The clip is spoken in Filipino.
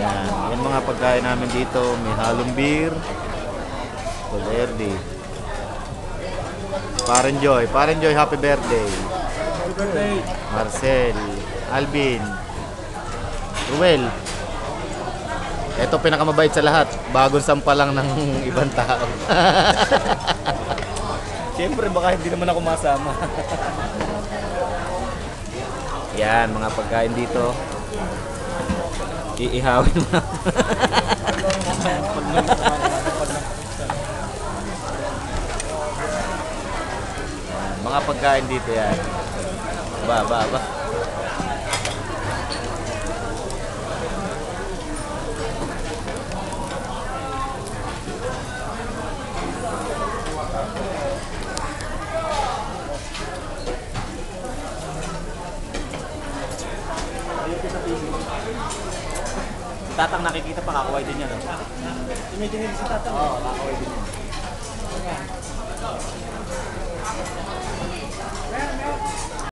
Yan. Yan mga pagkain namin dito. May halong beer. Verde. Paren Joy. Paren Joy, happy birthday. Happy birthday. Marcel. Alvin. Ruel. Ito pinakamabait sa lahat. Bagong sampa lang ng ibang tao. Siyempre, baka hindi naman ako masama. Yan, mga pagkain dito. Iihawin mo mga pagkain dito yan. Ba, ba, ba. Si Tatang nakikita pa, kakuhay din yan. Imagine si Tatang. Oo, kakuhay din yan.